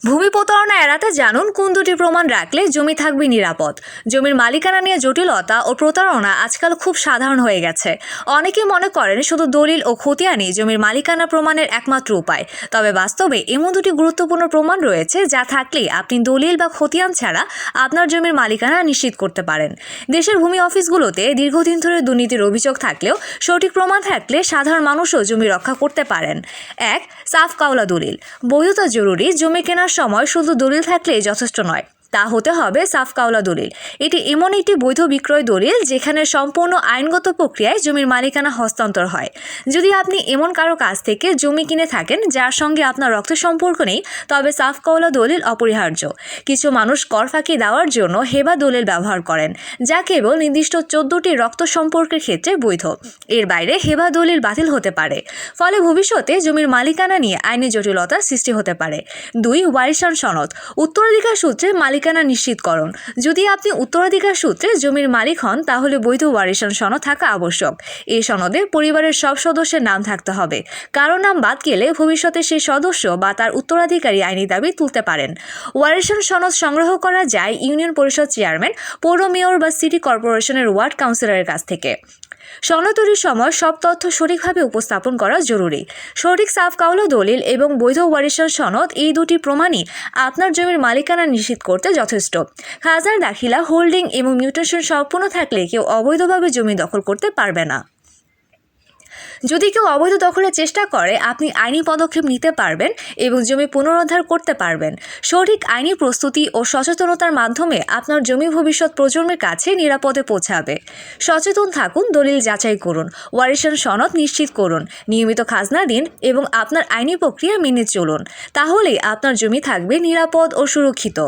ভূমি প্রতারণা এড়াতে জানুন কোন দুটি প্রমাণ রাখলে জমি থাকবে নিরাপদ। জমির মালিকানা নিয়ে জটিলতা ও প্রতারণা আজকাল খুব সাধারণ হয়ে গেছে। অনেকেই মনে করেন শুধু দলিল ও খতিয়ানই জমির মালিকানা প্রমাণের একমাত্র উপায়। তবে বাস্তবে এমন দুটি গুরুত্বপূর্ণ প্রমাণ রয়েছে যা থাকলেই আপনি দলিল বা খতিয়ান ছাড়া আপনার জমির মালিকানা নিশ্চিত করতে পারেন। দেশের ভূমি অফিসগুলোতে দীর্ঘদিন ধরে দুর্নীতির অভিযোগ থাকলেও সঠিক প্রমাণ থাকলে সাধারণ মানুষও জমি রক্ষা করতে পারেন। এক, সাফ কাওলা দলিল। বৈধতা জরুরি, জমি কেনার সময় শুধু দলিল থাকলেই যথেষ্ট নয়। তা হতে হবে সাফ কাওলা দলিল। এটি এমন একটি বৈধ বিক্রয় দলিল যেখানে সম্পূর্ণ আইনগত প্রক্রিয়ায় জমির মালিকানা হস্তান্তর হয়। যদি আপনি এমন কারও কাছ থেকে জমি কিনে থাকেন যার সঙ্গে আপনার রক্ত সম্পর্ক নেই, তবে সাফ কাওলা দলিল অপরিহার্য। কিছু মানুষ কর ফাঁকি দেওয়ার জন্য হেবা দলিল ব্যবহার করেন, যা কেবল নির্দিষ্ট চোদ্দটি রক্ত সম্পর্কের ক্ষেত্রে বৈধ। এর বাইরে হেবা দলিল বাতিল হতে পারে। ফলে ভবিষ্যতে জমির মালিকানা নিয়ে আইনি জটিলতা সৃষ্টি হতে পারে। দুই ওয়ারিশান সনদ। উত্তরাধিকার সূত্রে মালিকানা নিশ্চিতকরণ যদি আপনি উত্তরাধিকার সূত্রে জমির মালিক হন, তাহলে বৈধ ওয়ারিশান সনদ থাকা আবশ্যক। এই সনদে পরিবারের সব সদস্যের নাম থাকতে হবে। কারও নাম বাদ গেলে ভবিষ্যতে সেই সদস্য বা তার উত্তরাধিকারী আইনি দাবি তুলতে পারেন। ওয়ারিশান সনদ সংগ্রহ করা যায় ইউনিয়ন পরিষদ চেয়ারম্যান পৌর মেয়র বা সিটি কর্পোরেশনের ওয়ার্ড কাউন্সিলরের কাছ থেকে। সনদ তৈরির সময় সব তথ্য সঠিকভাবে উপস্থাপন করা জরুরি। সঠিক সাফ কাউলা দলিল এবং বৈধ ওয়ারিশাল সনদ এই দুটি প্রমাণই আপনার জমির মালিকানা নিশ্চিত করতে যথেষ্ট। খাজার দাখিলা, হোল্ডিং এবং মিউটেশন সম্পূর্ণ থাকলে কেউ অবৈধভাবে জমি দখল করতে পারবে না। যদি কেউ অবৈধ দখলের চেষ্টা করে, আপনি আইনি পদক্ষেপ নিতে পারবেন এবং জমি পুনরুদ্ধার করতে পারবেন। সঠিক আইনি প্রস্তুতি ও সচেতনতার মাধ্যমে আপনার জমি ভবিষ্যৎ প্রজন্মের কাছে নিরাপদে পৌঁছাবে। সচেতন থাকুন, দলিল যাচাই করুন, ওয়ারিশন সনদ নিশ্চিত করুন, নিয়মিত খাজনা দিন এবং আপনার আইনি প্রক্রিয়া মেনে চলুন। তাহলেই আপনার জমি থাকবে নিরাপদ ও সুরক্ষিত।